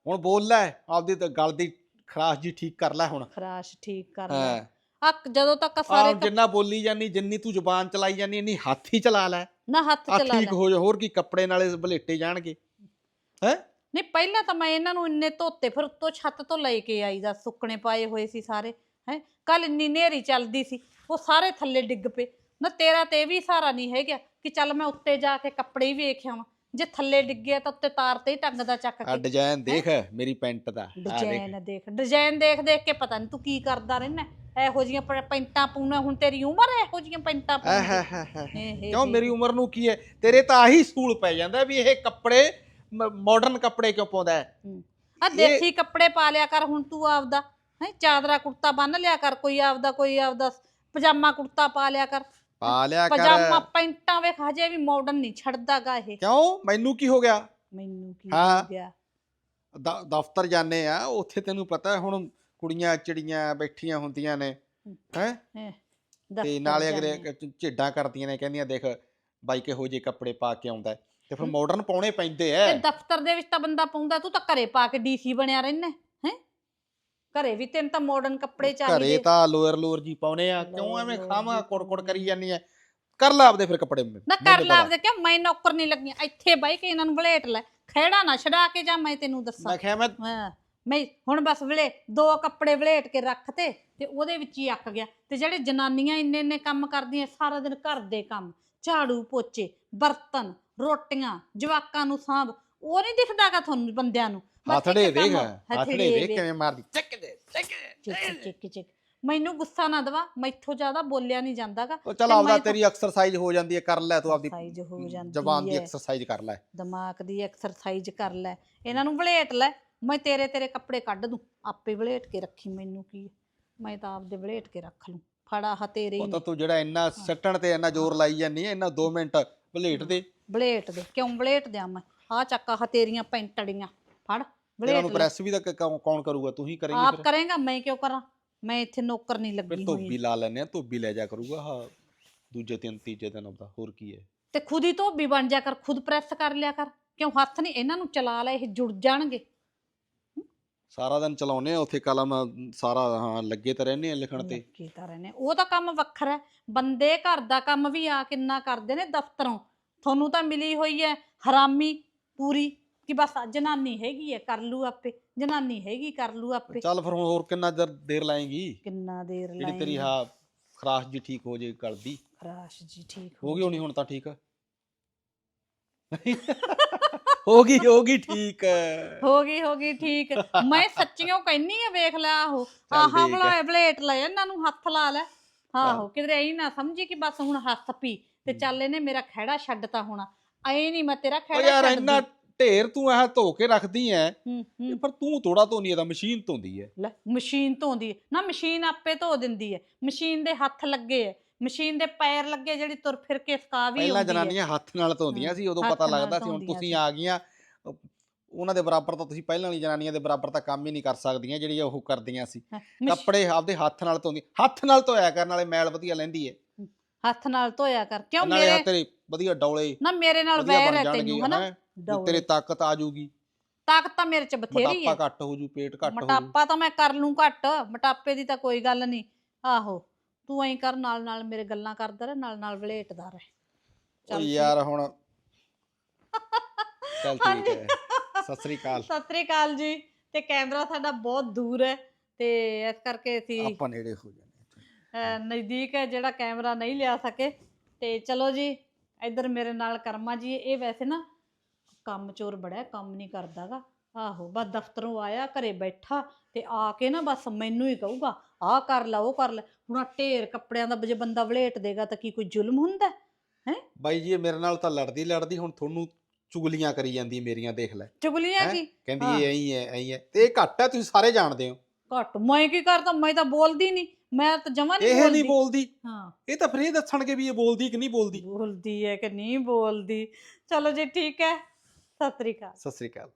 ਹੁਣ ਬੋਲ ਲੈ ਆਪਦੀ ਤਾਂ ਗਲ ਦੀ ਖਰਾਸ਼ ਜੀ ਠੀਕ ਕਰ ਲੈ ਹੁਣ। ਖਰਾਸ਼ ਠੀਕ ਕਰ ਲੈ। ਹਾਂ ਅੱਕ ਜਦੋਂ ਤੱਕ ਸਾਰੇ ਆਹ ਕੱਪ- ਜਿੰਨਾ ਬੋਲੀ ਜਾਨੀ ਜਿੰਨੀ ਤੂੰ ਜ਼ੁਬਾਨ ਚਲਾਈ ਜਾਨੀ ਇੰਨੀ ਹੱਥ ਹੀ ਚਲਾ ਲੈ। ਨਾ ਹੱਥ ਚਲਾ ਠੀਕ ਲੈ। ਹੋ ਜਾ ਹੋਰ ਕੀ ਕੱਪੜੇ ਨਾਲੇ ਬਲੇਟੇ ਜਾਣਗੇ। ਹੈ? ਨਹੀਂ ਪਹਿਲਾਂ ਤਾਂ ਮੈਂ ਇਹਨਾਂ ਨੂੰ ਇੰਨੇ ਧੋਤੇ ਫਿਰ ਉੱਤੋਂ ਛੱਤ ਤੋਂ ਲੈ ਕੇ ਆਈ ਦਾ ਸੁੱਕਣੇ ਪਾਏ ਹੋਏ ਸੀ ਸਾਰੇ। ਹੈ? ਕੱਲ ਇੰਨੀ ਨੇਰੀ ਚੱਲਦੀ ਸੀ ਉਹ ਸਾਰੇ ਥੱਲੇ ਡਿੱਗ ਪਏ। ਨਾ ਤੇਰਾ ਤੇ ਇਹ ਵੀ ਸਹਾਰਾ ਨਹੀਂ ਹੈਗਾ ਕਿ ਚੱਲ ਮੈਂ ਉੱਤੇ ਜਾ ਕੇ ਕੱਪੜੇ ਵੇਖ ਆਵਾਂ। ਜੇ ਥੱਲੇ ਡਿੱਗਿਆ ਤਾਂ ਉੱਤੇ ਤਾਰ ਤੇ ਹੀ ਟੰਗਦਾ ਚੱਕ ਆ ਕੇ ਡਿਜ਼ਾਈਨ ਦੇਖ ਮੇਰੀ ਪੈਂਟ ਦਾ। ਦੇਖ। ਡਿਜ਼ਾਈਨ ਦੇਖ। ਡਿਜ਼ਾਈਨ ਦੇਖ ਦੇਖ ਕੇ ਪਤਾ ਨਹੀਂ ਤੂੰ ਕੀ ਕਰਦਾ ਰਹਿਣਾ ਇਹੋ ਜੀਆਂ ਪੈਂਟਾਂ ਪੂਣਾ ਹੁਣ ਤੇਰੀ ਉਮਰ ਹੈ ਇਹੋ ਜੀਆਂ ਪੈਂਟਾਂ ਆਹ ਹਾ ਦੀ ਹਾ ਹਾ ਕਿਉਂ। ਮੇਰੀ ਉਮਰ ਨੂੰ ਕੀ ਹੈ? ਤੇਰੇ ਤਾਂ ਆਹੀ ਸੂਲ ਪੈ ਜਾਂਦਾ ਵੀ ਇਹ ਕੱਪੜੇ ਮਾਡਰਨ ਕੱਪੜੇ ਕਿਉਂ ਪਾਉਂਦਾ ਹੈ? ਆ ਦੇਸੀ ਕੱਪੜੇ ਪਾ ਲਿਆ ਕਰ ਹੁਣ ਤੂੰ ਆਪਦਾ। ਹੈ ਚਾਦਰਾ ਕੁੜਤਾ ਬੰਨ ਲਿਆ ਕਰ ਕੋਈ ਆਪਦਾ ਕੋਈ ਆਪਦਾ ਪਜਾਮਾ ਕੁੜਤਾ ਪਾ ਲਿਆ ਕਰ। ਪਾ ਲਿਆ ਪਜਾਮਾ ਕਰ ਪੈਂਟਾਂ ਵੇਖ ਹਜੇ ਵੀ ਮਾਡਰਨ ਨਹੀਂ ਛੱਡਦਾਗਾ ਇਹ। ਕਿਉਂ? ਮੈਨੂੰ ਕੀ ਹੋ ਗਿਆ? ਮੈਨੂੰ ਕੀ ਹਾਂ। ਗਿਆ? ਦਫ਼ਤਰ ਜਾਂਦੇ ਆ ਉੱਥੇ ਤੈਨੂੰ ਪਤਾ ਹੁਣ ਕੁੜੀਆਂ ਚਿੜੀਆਂ ਬੈਠੀਆਂ ਹੁੰਦੀਆਂ ਨੇ। ਹੈ? ਤੇ ਨਾਲੇ ਅਗਲੇ। ਕ- ਝੇਡਾਂ ਕਰਦੀਆਂ ਨੇ ਕਹਿੰਦੀਆਂ ਦੇਖ ਬਾਈ ਕਿਹੋ ਜਿਹੇ ਕੱਪੜੇ ਪਾ ਕੇ ਆਉਂਦਾ। ਤੇ ਫਿਰ ਮਾਡਰਨ ਪਾਉਣੇ ਪੈਂਦੇ ਐ। ਤੇ ਦਫ਼ਤਰ ਦੇ ਵਿੱਚ ਤਾਂ ਬੰਦਾ ਪਾਉਂਦਾ ਤੂੰ ਤਾਂ ਘਰੇ ਪਾ ਕੇ ਡੀਸੀ ਬਣਿਆ ਰਹਿਣਾ ਘਰੇ ਵੀ ਤੈਨੂੰ ਤਾਂ ਮਾਡਰਨ ਕੱਪੜੇ ਘਰੇ ਚਾਹੀਦੇ ਤਾਂ ਲੋਅਰ ਲੋਅਰ ਜੀ ਪਾਉਨੇ ਆ ਕਿਉਂ ਐਵੇਂ ਖਾਵਾਂ ਜੀ। ਕੁੜ ਕੁੜ ਪਾਉਣੇ ਕਰੀ ਜਾਂਦੀ ਐ। ਕਰ ਲੈ ਆਪਦੇ ਫਿਰ ਕੱਪੜੇ ਨਾ ਮੈਨੂੰ ਕਰ। ਲਾ ਆਪਦੇ ਕਿ ਮੈਂ ਨੌਕਰ ਨਹੀਂ ਲੱਗੀਆਂ ਇੱਥੇ ਬਾਈ ਕੇ ਇਹਨਾਂ ਨੂੰ ਵਲੇਟ ਲੈ। ਖਹਿੜਾ ਨਾ ਛਡਾ ਕੇ ਜਾ ਮੈਂ ਤੈਨੂੰ ਦੱਸਾਂ। ਮੈਂ ਕਿਹਾ ਮੈਂ ਹਾਂ ਮੈਂ ਹੁਣ ਬਸ ਵਲੇ ਦੋ ਕੱਪੜੇ ਵਲੇਟ ਕੇ ਰੱਖਤੇ ਤੇ ਉਹਦੇ ਵਿੱਚ ਹੀ ਅੱਕ ਗਿਆ। ਤੇ ਜਿਹੜੇ ਜਨਾਨੀਆਂ ਇੰਨੇ ਇੰਨੇ ਕੰਮ ਕਰਦੀਆਂ ਸਾਰਾ ਦਿਨ ਘਰ ਦੇ ਕੰਮ। ਝਾੜੂ ਪੋਚੇ ਬਰਤਨ ਰੋਟੀਆਂ ਜਵਾਕਾਂ ਨੂੰ ਸਾਂਭ। ਉਹ ਨਹੀਂ ਦਿਖਦਾਗਾ ਤੁਹਾਨੂੰ ਬੰਦਿਆਂ ਨੂੰ। ਹੱਥੜੇ ਕੰਮ, ਹੱਥੜੇ ਵੇਖ। ਕਿਵੇਂ ਮਾਰਦੀ। ਚੱਕ ਦੇ ਚੱਕ ਦੇ ਚਿੱਕ ਚਿੱਕ ਚਿੱਕ ਮੈਨੂੰ ਗੁੱਸਾ ਨਾ ਦਵਾ ਮੈਥੋਂ ਜ਼ਿਆਦਾ ਬੋਲਿਆ ਨਹੀਂ ਜਾਂਦਾਗਾ। ਉਹ ਚੱਲ ਤਾਂ- ਤੇਰੀ ਐਕਸਰਸਾਈਜ਼ ਹੋ ਜਾਂਦੀ ਹੈ ਕਰ ਲੈ ਤੂੰ ਆਪਦੀ ਜ਼ਬਾਨ ਦੀ ਐਕਸਰਸਾਈਜ਼ ਕਰ ਲੈ। ਦਿਮਾਗ ਦੀ ਐਕਸਰਸਾਈਜ਼ ਕਰ ਲੈ। ਇਹਨਾਂ ਨੂੰ ਵਲੇਟ ਲੈ। ਮੈਂ ਤੇਰੇ ਤੇਰੇ ਕੱਪੜੇ ਕੱਢ ਦੂੰ। ਆਪੇ ਵਲੇਟ ਕੇ ਰੱਖੀ ਮੈਨੂੰ ਕੀ। ਮੈਂ ਤਾਂ ਆਪਦੇ ਵਲੇਟ ਕੇ ਰੱਖ ਲੂੰ। ਫੜਾ ਹ ਤੇਰੇ ਉਹ ਤਾਂ ਤੂੰ ਜਿਹੜਾ ਇੰਨਾ ਸੱਟਣ ਤੇ ਇੰਨਾ ਜ਼ੋਰ ਲਾਈ ਜਾਂਦੀ ਹੈ ਇੰਨਾ 2 ਮਿੰਟ ਬਲੇਟ ਦੇ। ਵਲੇਟ ਦੇ। ਕਿਉਂ ਵਲੇਟ ਦਿਆਂ ਮੈਂ? ਆ ਚੱਕਾ ਹ ਤੇਰੀਆਂ ਪੈਂਟੜੀਆਂ। ਫੜ। ਇਹਨਾਂ ਨੂੰ ਪ੍ਰੈਸ ਵੀ ਤਾਂ ਕ- ਕੌਣ ਕੌਣ ਕਰੂਗਾ? ਤੂੰ ਹੀ ਕਰੇਂਗੀ ਆਪ ਫਿਰ। ਕਰੇਗਾ ਮੈਂ ਕਿਉਂ ਕਰਾਂ? ਮੈਂ ਇੱਥੇ ਨੌਕਰ ਨਹੀਂ ਫਿਰ ਲੱਗੀ ਧੋਬੀ ਹੋਈ ਲਾ ਲੈਨੇ ਆ ਧੋਬੀ ਲੈ ਜਾ ਕਰੂਗਾ ਹਾਂ ਦੂਜੇ ਦਿਨ ਤੀਜੇ ਦਿਨ ਆਪਦਾ ਹੋਰ ਕੀ ਹੈ? ਤੇ ਖੁਦ ਹੀ ਧੋਬੀ ਬਣ ਜਾ ਕਰ ਖੁਦ ਪ੍ਰੈਸ ਕਰ ਲਿਆ ਕਰ। ਕਿਉਂ ਹੱਥ ਨਹੀਂ ਇਹਨਾਂ ਨੂੰ ਚਲਾ ਲੈ ਇਹ ਜੁੜ ਜਾਣਗੇ। ਸਾਰਾ ਦਿਨ ਚਲਾਉਨੇ ਆ ਉੱਥੇ ਕਲਮ ਸਾਰਾ ਹਾਂ ਲੱਗੇ ਤਾਂ ਰਹਿੰਦੇ ਆ ਲਿਖਣ ਤੇ। ਲੱਗੇ ਤਾਂ ਰਹੇ ਨੇ ਉਹ ਤਾਂ ਕੰਮ ਵੱਖਰਾ ਹੈ। ਬੰਦੇ ਘਰ ਦਾ ਕੰਮ ਵੀ ਆ ਕਿੰਨਾ ਕਰਦੇ ਨੇ ਦਫ਼ਤਰੋਂ। ਤੁਹਾਨੂੰ ਤਾਂ ਮਿਲੀ ਹੋਈ ਹੈ ਹਰਾਮੀ ਪੂਰੀ। ਕਿ ਬਸ ਜਨਾਨੀ ਹੈਗੀ ਹੈ ਕਰ ਲੂ ਆਪੇ ਜਨਾਨੀ ਹੈਗੀ ਕਰ ਲੂ ਆਪੇ। ਚੱਲ ਫਿਰ ਹੁਣ ਹੋਰ ਕਿੰਨਾ ਦੇਰ ਦੇਰ ਲਾਏਗੀ? ਕਿੰਨਾ ਦੇਰ ਜਿਹੜੀ ਤੇਰੀ? ਹਾ ਖਰਾਸ਼ ਜੀ ਠੀਕ ਹੋ ਜੇ ਕਰਦੀ। ਰਾਸ਼ ਜੀ ਠੀਕ ਹੋ ਗਈ ਹੋਣੀ ਹੁਣ ਤਾਂ ਠੀਕ? ਹੋ ਗਈ ਹੋ ਗਈ ਠੀਕ। ਹੋ ਗਈ ਹੋ ਗਈ ਠੀਕ। ਮੈਂ ਸੱਚੀਓ ਕਹਿੰਨੀ ਆ ਵੇਖ ਲੈ ਆਹੋ। ਆਹ ਠੀਕ ਬਲਾ ਹੈ। ਬਲੇਟ ਲੈ ਇਹਨਾਂ ਨੂੰ ਹੱਥ ਲਾ ਲੈ। ਆਹੋ ਕਿਧਰੇ ਐ ਨਾ ਸਮਝੀ ਕਿ ਬਸ ਹੁਣ ਹੱਥ ਪੀ। ਤੇ ਚੱਲ ਇਹਨੇ ਮੇਰਾ ਖਹਿੜਾ ਛੱਡਤਾ ਹੋਣਾ। ਐ ਨਹੀਂ ਮੈਂ ਤੇਰਾ ਓ ਖਹਿੜਾ ਯਾਰ ਛੱਡਦੀ। ਇੰਨਾ ਢੇਰ ਤੂੰ ਇਹ ਧੋ ਕੇ ਰੱਖਦੀ ਐ ਹੂੰ ਹੂੰ। ਪਰ ਤੂੰ ਥੋੜਾ ਧੋਨੀ ਇਹਦਾ ਮਸ਼ੀਨ ਧੋਂਦੀ ਐ। ਲੈ ਮਸ਼ੀਨ ਧੋਂਦੀ ਹੈ ਨਾ ਮਸ਼ੀਨ ਆਪੇ ਧੋ ਦਿੰਦੀ ਹੈ ਮਸ਼ੀਨ ਦੇ ਹੱਥ ਲੱਗੇ ਹੈ ਮਸ਼ੀਨ ਦੇ ਪੈਰ ਲੱਗੇ ਜਿਹੜੀ ਤੁਰ ਫਿਰ ਕੇ ਸਕਾ ਵੀ ਪਹਿਲਾਂ ਆਉਂਦੀ ਹੈ ਜਨਾਨੀਆਂ ਹੱਥ ਨਾਲ ਧੋਂਦੀਆਂ ਸੀ ਉਦੋਂ ਹੱਥ ਪਤਾ ਨਾਲ ਲੱਗਦਾ ਸੀ ਹੁਣ ਧੋਂਦੀਆਂ ਤੁਸੀਂ ਸੀ। ਆ ਗਈਆਂ। ਅਹ ਉਹਨਾਂ ਦੇ ਬਰਾਬਰ ਤਾਂ ਤੁਸੀਂ ਪਹਿਲਾਂ ਵਾਲੀ ਜਨਾਨੀਆਂ ਦੇ ਬਰਾਬਰ ਤਾਂ ਕੰਮ ਹੀ ਨਹੀਂ ਕਰ ਸਕਦੀਆਂ ਜਿਹੜੀਆਂ ਉਹ ਕਰਦੀਆਂ ਸੀ। ਮਸ਼- ਕੱਪੜੇ ਆਪਦੇ ਹੱਥ ਨਾਲ ਧੋਂਦੀ ਹੱਥ ਨਾਲ ਧੋਇਆ ਕਰਨ ਵਾਲੇ ਮੈਲ ਵਧੀਆ ਲੈਂਦੀ ਐ। ਹੱਥ ਨਾਲ ਧੋਇਆ ਕਰ। ਕਿਉਂ ਨਾਲੇ ਮੇਰੇ ਤੇਰੇ ਵਧੀਆ ਡੌਲੇ ਨਾ ਮੇਰੇ ਨਾਲ ਵਧੀਆ ਵੈਰ ਬਣ ਹੈ ਜਾਣਗੇ ਤੈਨੂੰ ਹਨਾ। ਵੀ। ਤੇਰੇ ਤਾਕਤ ਆ ਜਾਊਗੀ। ਤਾਕਤ ਤਾਂ ਮੇਰੇ ਚ ਬਥੇਰੀ ਹੈ। ਮੋਟਾਪਾ ਘੱਟ ਹੋ ਜੂ ਪੇਟ ਘੱਟ ਹੋ ਜੂ। ਮੋਟਾਪਾ ਤਾਂ ਮੈਂ ਕਰ ਲੂੰ ਘੱਟ ਮੋਟਾਪੇ ਦੀ ਤਾਂ ਕੋਈ ਗੱਲ ਨਹੀਂ। ਆਹੋ ਤੂੰ ਐਂ ਕਰ ਨਾਲ ਨਾਲ ਮੇਰੇ ਗੱਲਾਂ ਕਰਦਾ ਰਹਿ ਨਾਲ ਨਾਲ ਵਲੇਟਦਾ ਰਹਿ। ਓ। ਯਾਰ ਹੁਣ ਚੱਲ ਠੀਕ। ਹੈ। ਸਤਿ ਸ੍ਰੀ ਅਕਾਲ। ਸਤਿ ਸ੍ਰੀ ਅਕਾਲ ਜੀ। ਤੇ ਕੈਮਰਾ ਸਾਡਾ ਬਹੁਤ ਦੂਰ ਹੈ ਤੇ ਇਸ ਕਰਕੇ ਅਸੀਂ ਆਪਾਂ ਨੇੜੇ ਹੋ ਜਾਣੇ ਅਹ ਨਜ਼ਦੀਕ ਹੈ ਜਿਹੜਾ ਕੈਮਰਾ ਨਹੀਂ ਲਿਆ ਸਕੇ। ਤੇ ਚਲੋ ਜੀ ਇੱਧਰ ਮੇਰੇ ਨਾਲ ਕਰਮਾ ਜੀ ਇਹ ਵੈਸੇ ਨਾ ਕੰਮ ਚੋਰ ਬੜਾ ਹੈ, ਕੰਮ ਨਹੀਂ ਕਰਦਾਗਾ ਆਹੋ ਬਸ ਦਫ਼ਤਰੋਂ ਆਇਆ ਘਰੇ ਬੈਠਾ ਤੇ ਆ ਕੇ ਨਾ ਬਸ ਮੈਨੂੰ ਹੀ ਕਹੂਗਾ ਆਹ ਕਰ ਲਾ ਉਹ ਕਰ ਲੈ। ਹੁਣ ਆਹ ਢੇਰ ਕੱਪੜਿਆਂ ਦਾ ਜੇ ਬੰਦਾ ਵਲੇਟ ਦੇਗਾ ਤਾਂ ਕੀ ਕੋਈ ਜ਼ੁਲਮ ਹੁੰਦਾ? ਹੈ? ਬਾਈ ਜੀ ਇਹ ਮੇਰੇ ਨਾਲ ਤਾਂ ਲੜਦੀ ਲੜਦੀ ਹੁਣ ਤੁਹਾਨੂੰ ਚੁਗਲੀਆਂ ਕਰੀ ਜਾਂਦੀ ਮੇਰੀਆਂ ਦੇਖ ਲੈ। ਚੁਗਲੀਆਂ ਹੈਂ? ਕੀ? ਕਹਿੰਦੀ ਹਾਂ। ਇਹ ਐਂ ਹੈ ਐਂ। ਤੇ ਇਹ ਘੱਟ ਹੈ ਤੁਸੀਂ ਸਾਰੇ ਜਾਣਦੇ ਹੋ। ਘੱਟ। ਮੈਂ ਕੀ ਕਰਦਾ? ਮੈਂ ਤਾਂ ਬੋਲਦੀ ਨਹੀਂ। ਮੈਂ ਤਾਂ ਜਮਾ ਨਹੀਂ ਇਹ ਨਹੀਂ ਬੋਲਦੀ। ਹਾਂ। ਇਹ ਤਾਂ ਫਿਰ ਇਹ ਦੱਸਣਗੇ ਵੀ ਇਹ ਬੋਲਦੀ ਕਿ ਨਹੀਂ ਬੋਲਦੀ। ਬੋਲਦੀ ਹੈ ਕਿ ਨਹੀਂ ਬੋਲਦੀ। ਚਲੋ ਜੀ ਠੀਕ ਹੈ। ਸਤਿ ਸ੍ਰੀ ਅਕਾਲ। ਸਤਿ ਸ੍ਰੀ ਅਕਾਲ।